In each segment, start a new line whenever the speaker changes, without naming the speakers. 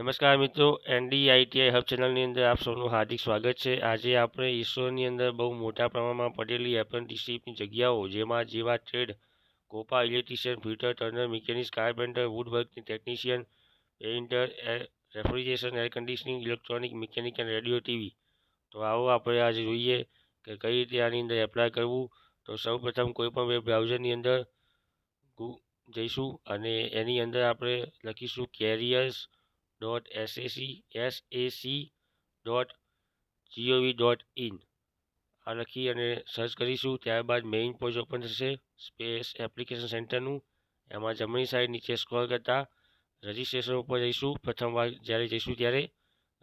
નમસ્કાર મિત્રો, એનડીઆઈટીઆઈ હબ ચેનલની અંદર આપ સૌનું હાર્દિક સ્વાગત છે. આજે આપણે ઈસરોની અંદર બહુ મોટા પ્રમાણમાં પડેલી એપ્રેન્ટિસશીપની જગ્યાઓ, જેમાં જેવા trade COPA electrician fitter turner, mechanics, carpenter, વુડવર્કની technician, painter refrigeration, air conditioning electronic, mechanic અને રેડિયો ટીવી. તો આવો આપણે આજે જોઈએ કે કઈ રીતે આની અંદર એપ્લાય કરવું. તો સૌપ્રથમ કોઈપણ વેબ બ્રાઉઝરની અંદર જઈશું અને એની અંદર આપણે લખીશું careers dot SAC SAC dot GOV dot in આ લખી અને સર્ચ કરીશું, ત્યારબાદ મેઇન પેજ ઓપન થશે. સ્પેસ એપ્લિકેશન સેન્ટરનું એમાં જમણી સાઈડ નીચે સ્ક્રોલ કરતાં રજિસ્ટ્રેશન ઉપર જઈશું. પ્રથમવાર જ્યારે જઈશું ત્યારે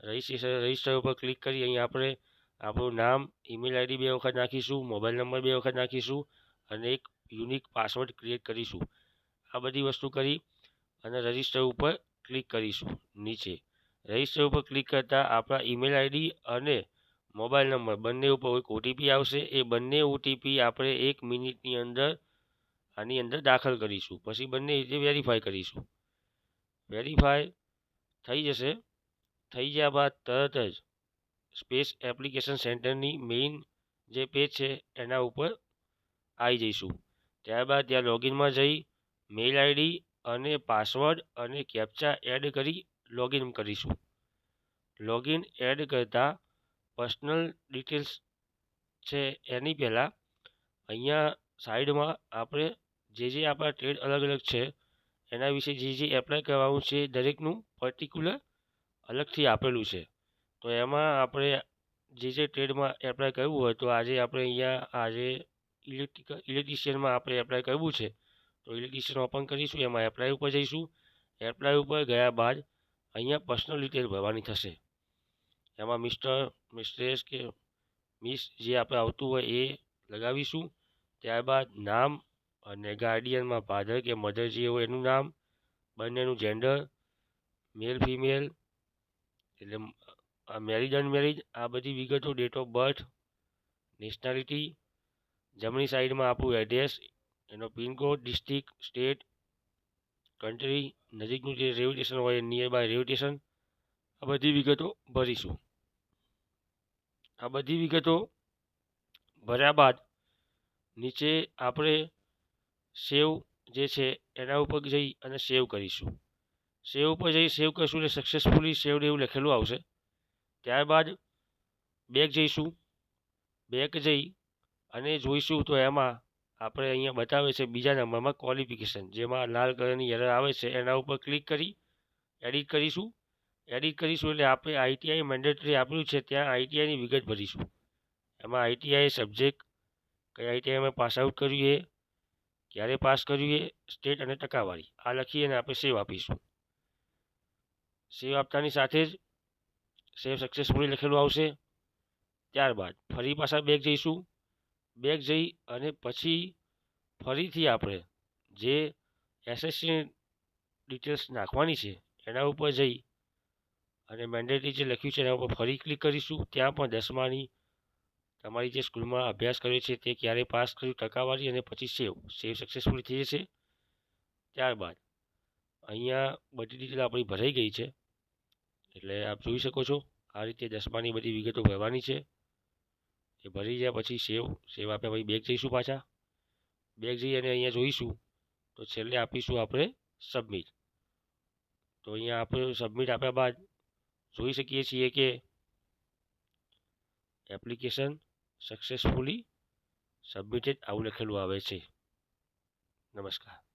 રજિસ્ટ્રેશન રજિસ્ટર ઉપર ક્લિક કરી અહીં આપણે આપણું નામ ઈમેલ આઈડી બે વખત નાખીશું મોબાઈલ નંબર બે વખત નાખીશું અને એક યુનિક પાસવર્ડ ક્રિએટ કરીશું. આ બધી વસ્તુ કરી અને રજિસ્ટર ઉપર ક્લિક કરીશું નીચે. રજિસ્ટર ઉપર ક્લિક કરતાં આપણા ઈમેલ આઈડી અને મોબાઈલ નંબર બંને ઉપર એક ઓટીપી આવશે. એ બંને ઓટીપી આપણે એક મિનિટની અંદર આની અંદર દાખલ કરીશું. પછી બંને રીતે વેરીફાઈ કરીશું. વેરીફાઈ થઈ જશે. થઈ ગયા બાદ તરત જ સ્પેસ એપ્લિકેશન સેન્ટરની મેઇન જે પેજ છે એના ઉપર આવી જઈશું. ત્યારબાદ ત્યાં લોગિનમાં જઈ મેઇલ આઈડી અને પાસવર્ડ અને કેપ્ચા એડ કરી લોગિન કરીશું. લોગિન એડ કરતાં પર્સનલ ડિટેલ્સ છે એની પહેલાં અહીંયા સાઈડમાં આપણે જે જે આપણા ટ્રેડ અલગ અલગ છે, એના વિશે જે જે એપ્લાય કરવાનું છે દરેકનું પર્ટિક્યુલર અલગથી આપેલું છે. તો એમાં આપણે જે જે ટ્રેડમાં એપ્લાય કરવું હોય તો આજે આપણે અહીંયા આજે ઇલેક્ટ્રિકલ ઇલેક્ટ્રિશિયનમાં આપણે એપ્લાય કરવું છે. તો ઇલેક્ટ્રિશિયન ઓપન કરીશું, એમાં એપ્લાય ઉપર જઈશું. એપ્લાય ઉપર ગયા બાદ અહીંયા પર્સનલ ડિટેલ ભરવાની થશે. એમાં મિસ્ટર મિસ્ટ્રેસ કે મિસ જે આપણે આવતું હોય એ લગાવીશું. ત્યારબાદ નામ અને ગાર્ડિયનમાં ફાધર કે મધર જે હોય એનું નામ, બંનેનું જેન્ડર મેલ ફિમેલ એટલે મેરિડ અનમેરિડ આ બધી વિગતો ડેટ ઓફ બર્થ નેશનાલિટી જમણી સાઈડમાં આપણું એડ્રેસ એનો પિનકોડ ડિસ્ટ્રિક્ટ સ્ટેટ કન્ટ્રી નજીકનું જે રેલવે સ્ટેશન હોય નિયર બાય રેલવે સ્ટેશન આ બધી વિગતો ભરીશું. આ બધી વિગતો ભર્યા બાદ નીચે આપણે સેવ જે છે, એના ઉપર જઈ અને સેવ કરીશું. સેવ ઉપર જઈ સેવ કરીશું એટલે સક્સેસફુલી સેવડ એવું લખેલું આવશે. ત્યારબાદ બેક જઈશું. બેક જઈ અને જોઈશું તો એમાં આપણે અહીંયા બતાવે છે બીજા નંબરમાં ક્વોલિફિકેશન જેમાં લાલ કલરની એરર આવે છે, એના ઉપર ક્લિક કરી એડિટ કરીશું. એડિટ કરીશું એટલે આપણે આઈટીઆઈ મેન્ડેટરી આપ્યું છે, ત્યાં આઈટીઆઈની વિગત ભરીશું. એમાં આઈટીઆઈ સબ્જેક્ટ કઈ આઈટીઆઈમાં પાસ આઉટ કર્યું એ ક્યારે પાસ કર્યું એ સ્ટેટ અને ટકાવારી. આ લખી અને આપણે સેવ આપીશું. સેવ આપતાની સાથે જ સેવ સક્સેસફુલી લખેલું આવશે. ત્યારબાદ ફરી પાછા બેગ જઈશું. બેગ જઈ અને પછી ફરીથી આપણે જે એસએસસી ડિટેલ્સ નાખવાની છે, એના ઉપર જઈ અને મેન્ડેટરી જે લખ્યું છે, એના ઉપર ફરી ક્લિક કરીશું. ત્યાં પણ દસમાની તમારી જે સ્કૂલમાં અભ્યાસ કર્યો છે, તે ક્યારે પાસ કર્યું, ટકાવારી અને પછી સેવ સેવ સક્સેસફુલ થઈ જશે. ત્યારબાદ અહીંયા બધી ડિટેલ આપણી ભરાઈ ગઈ છે. એટલે આપ જોઈ શકો છો, આ રીતે દસમાની બધી વિગતો ભરવાની છે. એ ભરી જાય, પછી સેવ સેવ આપ્યા પછી બેગ જઈશું પાછા. બેગ જઈ અને અહીંયા જોઈશું. તો છેલ્લે આપીશું આપણે સબમિટ તો અહીંયા આપણે સબમિટ આપ્યા બાદ જોઈ શકીએ છીએ કે એપ્લિકેશન સક્સેસફુલી સબમિટેડ આવું લખેલું આવે છે. નમસ્કાર.